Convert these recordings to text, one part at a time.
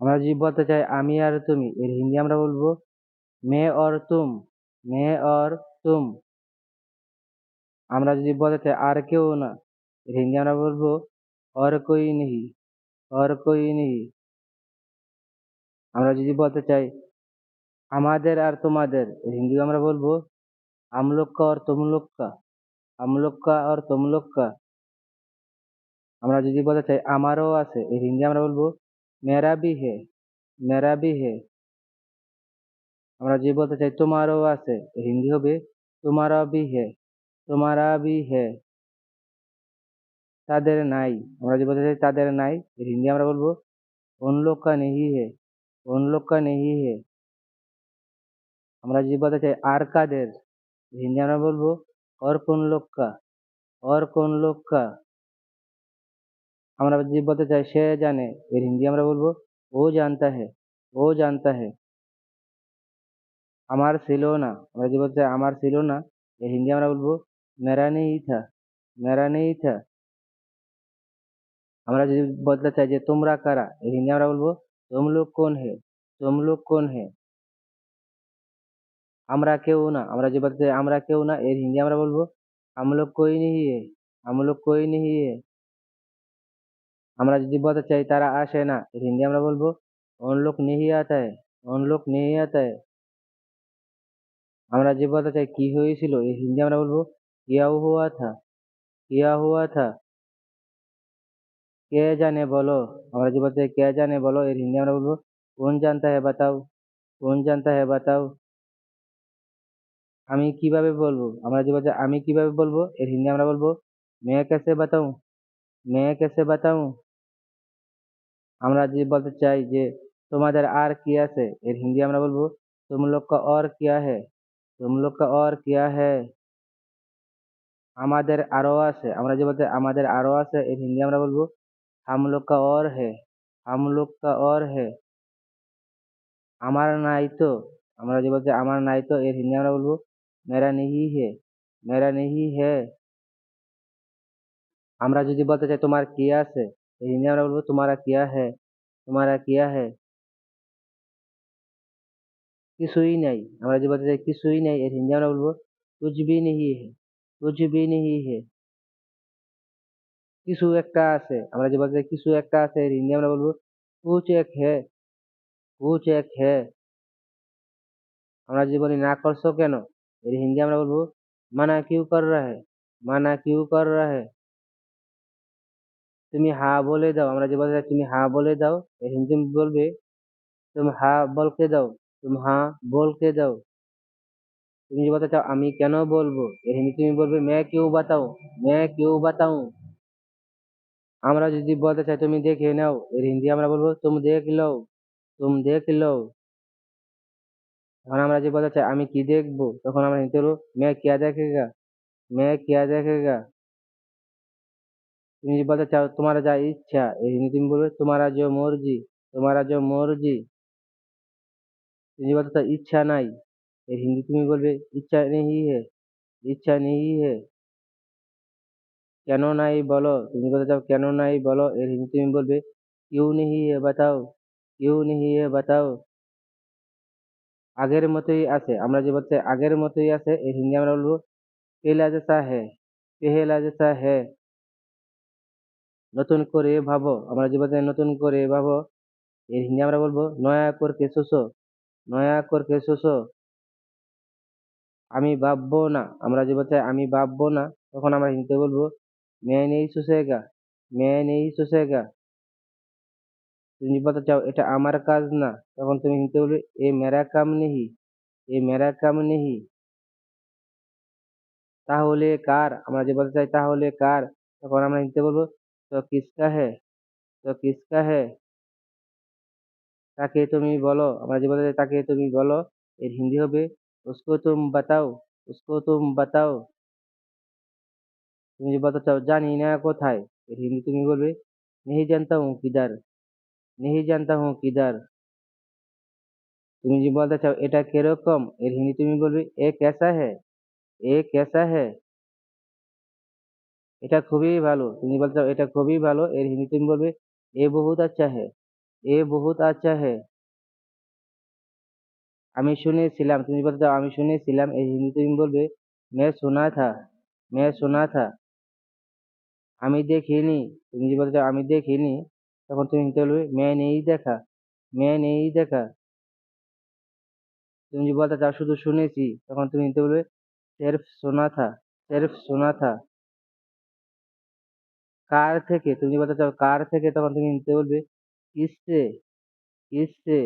আমরা যদি বলতে চাই, আমি আর তুমি, এর হিন্দি আমরা বলব, মে অর তুম, মে অর তুম। আমরা যদি বলতে চাই, আর কেউ না, এর হিন্দি আমরা বলব, অর কই নেহি, অর কই নেহি। আমরা যদি বলতে চাই, আমাদের আর তোমাদের, এর হিন্দি আমরা বলব, আমলক্কা অর তমলক্কা, আমলক্কা অর তমলক্কা। আমরা যদি বলতে চাই, আমারও আছে, এর হিন্দি আমরা বলব মেরা भी है মেরা भी है আমরা যদি বলতে চাই তোমারও আছে এর হিন্দি হবে তোমারা भी है তোমারা भी है তাদের নাই আমরা যদি বলতে চাই তাদের নাই এর হিন্দি আমরা বলবো उन लोग का नहीं है उन लोग का नहीं है আমরা যদি বলতে চাই আর কাদের এর হিন্দি আমরা বলবো और कौन लोग का और कौन लोग का আমরা যদি বলতে চাই সে জানে এর হিন্দি আমরা বলবো ও জানতা है ও জানতা है আমার ছিল না আমরা যদি বলতে চাই আমার ছিল না এর হিন্দি আমরা বলবো মেরা নেই থা মেরা নেই থা আমরা যদি বলতে চাই যে তোমরা কারা এর হিন্দি আমরা বলবো তুম লোক কোন হে তুম লোক কোন হে আমরা কেউ না আমরা যে বলতে চাই আমরা কেউ না এর হিন্দি আমরা বলবো हम लोग कोई नहीं है हम लोग कोई नहीं है আমরা যদি বলতে চাই তারা আসে না হিন্দি আমরা বলব অনলোক নেহি আতা হ্যায় লোক নেহি আতা আমরা যে বলতে চাই কি হয়েছিল এই হিন্দি আমরা বলব ইয়াও হুয়া থা ইয়া হুয়া থা। কে জানে বলো, আমরা যে বলতে চাই কে জানে বলো, এর হিন্দি আমরা বলব, কোন জানতা হে বাতাও, কোন জানতা হে বাতাও? আমি কীভাবে বলব, আমরা যে বলতে আমি কীভাবে বলব, এর হিন্দি আমরা বলব মেয়ে কেসে বাতাও মেয়ে কেসে বাতাও? আমরা যদি বলতে চাই যে তোমাদের আর কি আছে? এর হিন্দি আমরা বলব তুমলোক কা অর কিয়া হে তুম লোক অর কিয়া হে আমাদের আরও আছে, আমরা যে বলতে আমাদের আরও আছে, এর হিন্দি আমরা বলব, হাম অর হে হাম লোক অর হে আমার নাই তো, আমরা যে বলতে আমার নাই তো, এর হিন্দি আমরা বলব, মেরা নেহি হে মেরা নেহি হে আমরা যদি বলতে চাই তোমার কি আছে এর হিন্দি আমরা বলবো তোমারা কিয়া है তোমারা কিয়া है কিছুই নাই আমরা যে বলতে চাই কিছুই নাই এর হিন্দি আমরা বলবো कुछ भी नहीं है कुछ भी नहीं है কিছু একটা আছে আমরা যে বলতে চাই কিছু একটা আছে এর হিন্দি আমরা বলবো कुछ एक है कुछ एक है আমরা যদি বলি না করছো কেন এর হিন্দি আমরা বলবো মানা কিউ কর রা है মানা কিউ কর রা है তুমি হা বলে দাও। আমরা যে বলে তুমি হা বলে দাও হিন্দি বলবে, তুমি হা বলকে দাও, তুমি হা বলকে দাও। তুমি যে বলতে চাও, আমি কেন বলব? হিন্দি তুমি বলবে, মে কেউ বাতাও, মে কেউ বাতাও। আমরা যদি বলতে চাই, তুমি দেখে নাও। এর হিন্দি আমরা বলব, তুমি দেখ লও, তুমি দেখ লও। তখন আমরা যে বলতে চাই, আমি কি দেখব? তখন আমরা হিন্দি বলব মে কিয়া দেখেগা? মে কিয়া দেখেগা? তুমি যদি বলতে চাও তোমার যা ইচ্ছা এর হিন্দি তুমি বলবে তোমারা जो मर्जी তোমারা जो मर्जी তুমি যদি বলতে চাও ইচ্ছা নাই এর হিন্দি তুমি বলবে ইচ্ছা नहीं है ইচ্ছা नहीं है কেন নাই বলো তুমি বলতে চাও কেন নাই বলো এর হিন্দি তুমি বলবে क्यों नहीं है बताओ क्यों नहीं है बताओ আগের মতোই আছে আমরা যে বলতে চাই আগের মতোই আছে এর হিন্দি আমরা বলবো পেহলা জেসা है পেহেলা জেসা है নতুন করে ভাবো, আমরা জীবনে নতুন করে ভাবো, এর হিন্দি আমরা বলব, নয়া করকে শোষো, নয়া করকে শোষো। আমি ভাববো না, আমরা জীবনে আমি ভাববো না, তখন আমরা হিন্দিতে বলব মেয়ে নেই শোষেগা মেয়ে নেই শোষেগা। তুমি বলতে চাও, এটা আমার কাজ না। তখন তুমি হিন্দিতে বলবে, এ মেরা কাম নেহি, এ মেরা কাম নেহি। তাহলে কার? আমরা যে বলতে চাই তাহলে কার? তখন আমরা হিন্দিতে বলব তো কিসকা হ্যায় তো কিসকা হ্যায় তাকে তুমি বলো আমাদের বলে তাকে তুমি বলো, এর হিন্দি হবে উসকো তুম বাতাও উসকো তুম বাতাও তুমি যদি বলতে চাও, জানি না কোথায়? এর হিন্দি তুমি বলবে, নেহি জানতা হুঁ কিদার, নেহি জানতা হুঁ কিদার। তুমি যে বলতে চাও, এটা কীরকম? এর হিন্দি তুমি বলবে, এ ক্যাসা হ্যায় এ ক্যাসা হ্যায় এটা খুবই ভালো। তুমি বলতে এটা খুবই ভালো, এর হিন্দি তুমি বলবে, এ বহুত আচ্ছা হে, এ বহুত আচ্ছা হে। আমি শুনেছিলাম, তুমি বলতে চাও আমি শুনেছিলাম এই হিন্দি তুমি বলবে, মে শোনা থা, মে শোনা থা। আমি দেখিনি, তুমি যদি বলতে চাও আমি দেখিনি, তখন তুমি হিন্দি বলবে, মে নেই দেখা, মে নেই দেখা। তুমি যদি বলতে চাও, শুধু শুনেছি, তখন তুমি হিন্দি বলবে, সেরফ শোনা থা, সেরফ শোনা থা। কার থেকে? তুমি বলতে চাও কার থেকে, তখন তুমি নিতে বলবে কিসসে কিসসে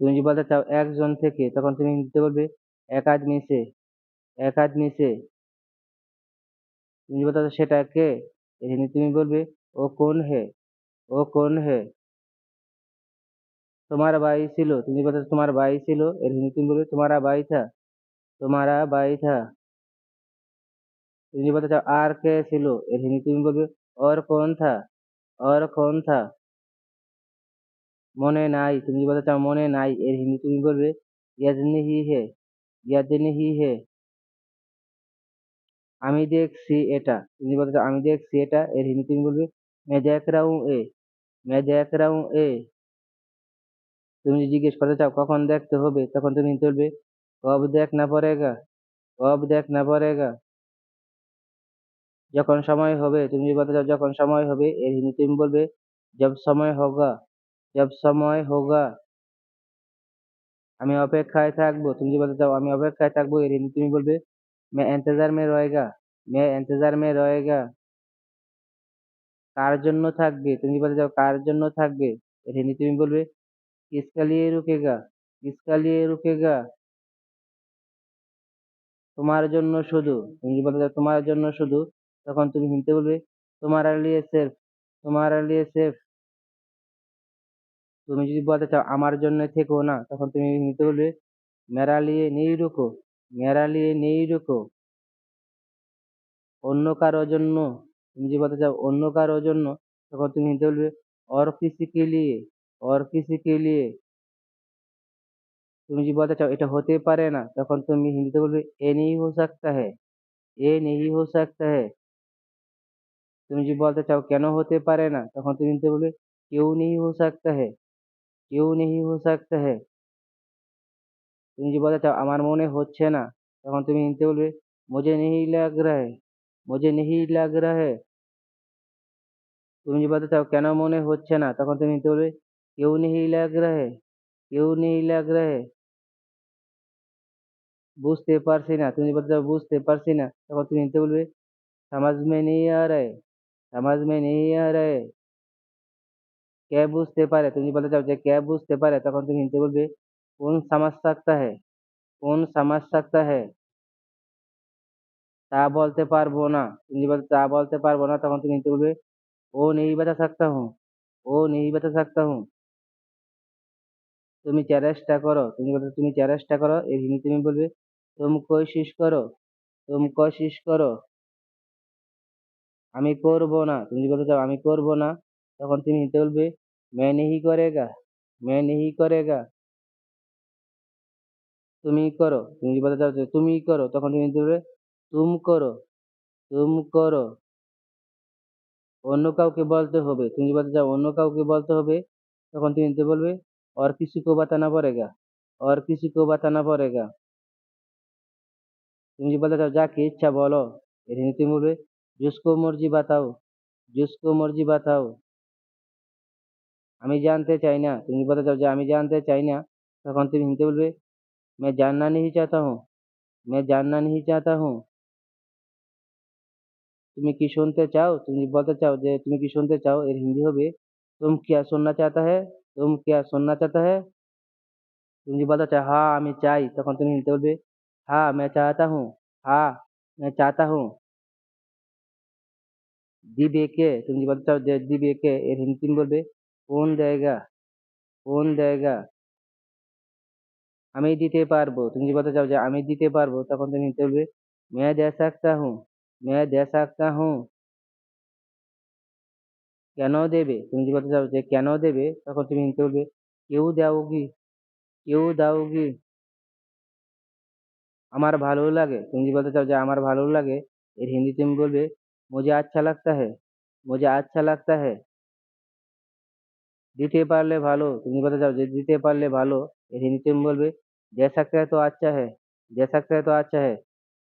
তুমি যদি বলতে চাও একজন থেকে, তখন তুমি নিতে বলবে এক আদমি সে এক আদমি সে তুমি বলতে চাও সেটা কে হিন্দি তুমি বলবে ও কোন হে ও কোন হে। তোমার ভাই ছিল, তুমি বলতে তোমার ভাই ছিল এর হিন্দি তুমি বলবে, তোমারা ভাই থা, তোমারা ভাই থা। তুমি যদি বলতে চাও আর কে ছিল এর হিন্দি তুমি বলবে और कौन था और कौन था মনে নাই তুমি যদি বলতে চাও মনে নাই এর হিন্দি তুমি বলবে ইয়াদ নেহি হে ইয়াদ নেহি হে আমি দেখছি এটা তুমি যদি বলতে চাও আমি দেখছি এটা এর হিন্দি তুমি বলবে मैं देख रहा हूँ ए मैं देख रहा हूँ ए তুমি যদি জিজ্ঞেস করতে চাও কখন দেখতে হবে তখন তুমি হিন্দি বলবে কব দেখনা পড়েগা কব দেখনা পড়েগা যখন সময় হবে, তুমি বলতে চাও যখন সময় হবে, এর হিন্দি তুমি বলবে, জব সময় হোগা, জব সময় হোগা। আমি অপেক্ষায় থাকব, তুমি যে বলতে চাও আমি অপেক্ষায় থাকব, এর হিন্দি তুমি বলবে, মে ইন্তজার মে রয়েগা, মে ইন্তজার মে রয়েগা। কার জন্য থাকবে? তুমি বলতে চাও কার জন্য থাকবে, এর হিন্দি তুমি বলবে কিসকালিয়ে রুকেগা কিসকালিয়ে রুকেগা? তোমার জন্য শুধু, তুমি বলতে চাও তোমার জন্য শুধু তখন তুমি হিন্দিতে বলবে তোমারা লিয়ে সির্ফ তোমারা লিয়ে সির্ফ তুমি যদি বলতে চাও আমার জন্য থেকো না তখন তুমি হিন্দিতে বলবে মেরা লিয়ে নেই রুকো মেরা লিয়ে নেই রুকো অন্য কারোর জন্য তুমি যদি বলতে চাও অন্য কারোর জন্য তখন তুমি হিন্দিতে বলবে और किसी के लिए और किसी के लिए তুমি যদি বলতে চাও এটা হতে পারে না তখন তুমি হিন্দিতে বলবে এ নেই হো सकता है এ নেই হো सकता है তুমি যদি বলতে চাও কেন হতে পারে না তখন তুমি হিন্দিতে বলবে क्यों नहीं हो सकता है क्यों नहीं हो सकता है তুমি যদি বলতে চাও আমার মনে হচ্ছে না তখন তুমি হিন্দিতে বলবে मुझे नहीं लग रहा है मुझे नहीं लग रहा है তুমি যদি বলতে চাও কেন মনে হচ্ছে না তখন তুমি হিন্দিতে বলবে क्यों नहीं लग रहा है क्यों नहीं लग रहा है বুঝতে পারছি না তুমি যদি বলতে চাও বুঝতে পারছি না তখন তুমি হিন্দিতে বলবে समझ में नहीं आ रहा है समझ में नहीं आ रहा है কে বুঝতে পারে তুমি যদি বলতে চাও যে কে বুঝতে পারে তখন তুমি হিন্দিতে বলবে कौन समझ सकता है कौन समझ सकता है তা বলতে পারবো না তুমি যদি বলতে তা বলতে পারবো না তখন তুমি হিন্দিতে বলবে ও नहीं बता सकता हूँ ও नहीं बता सकता हूँ তুমি চেষ্টা করো তুমি বলতে তুমি চেষ্টা করো এর হিন্দি তুমি বলবে तुम कोशिश करो तुम कोशिश करो আমি করবো না তুমি যদি বলতে চাও আমি করবো না তখন তুমি হিন্দিতে বলবে मैं नहीं करेगा मैं नहीं करेगा তুমি করো তুমি যদি বলতে চাও যে তুমি করো তখন তুমি হিন্দিতে বলবে তুম করো তুম করো অন্য কাউকে বলতে হবে তুমি যদি বলতে চাও অন্য কাউকে বলতে হবে তখন তুমি হিন্দিতে বলবে और किसी को बताना पड़ेगा और किसी को बताना पड़ेगा তুমি যদি বলতে চাও যাকে ইচ্ছা বলো এর হিন্দি তুমি বলবে जिसको मर्जी बताओ जिसको मर्जी बताओ আমি জানতে চাই না তুমি যদি বলতে চাও যে আমি জানতে চাই না তখন তুমি হিন্দিতে বলবে मैं जानना नहीं चाहता हूँ मैं जानना नहीं चाहता हूँ তুমি কি শুনতে চাও তুমি যদি বলতে চাও যে তুমি কি শুনতে চাও এর হিন্দি হবে तुम क्या सुनना चाहता है तुम क्या सुनना चाहता है তুমি যদি বলতে চাও হ্যাঁ আমি চাই তখন তুমি হিন্দিতে বলবে हाँ मैं चाहता हूँ हाँ मैं चाहता हूँ দিবে কে তুমি যদি বলতে চাও যে দিবে কে এর হিন্দি তুমি বলবে কোন দেয়গা কোন দেয়গা আমি দিতে পারবো তুমি যদি বলতে চাও যে আমি দিতে পারবো তখন তুমি হিন্দিতে বলবে मैं दे सकता हूँ मैं दे सकता हूँ কেন দেবে তুমি যদি বলতে চাও যে কেন দেবে তখন তুমি হিন্দিতে বলবে কেউ দাওগি কেউ দাওগি আমার ভালো লাগে তুমি যদি বলতে চাও যে আমার ভালো লাগে এর হিন্দি তুমি বলবে मुझे अच्छा लगता है मुझे अच्छा लगता है দিতে পারলে ভালো তুমি বলতে চাও যে দিতে পারলে ভালো এর হিন্দিতে তুমি বলবে দে सकते हैं तो अच्छा है দে सकते हैं तो अच्छा है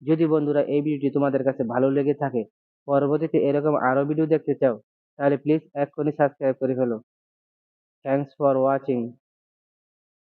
যদি বন্ধুরা এই ভিডিওটি তোমাদের কাছে ভালো লেগে থাকে পরবর্তীতে এরকম আরো ভিডিও দেখতে চাও তাহলে প্লিজ এক্ষুনি সাবস্ক্রাইব করে ফেলো থ্যাংকস ফর ওয়াচিং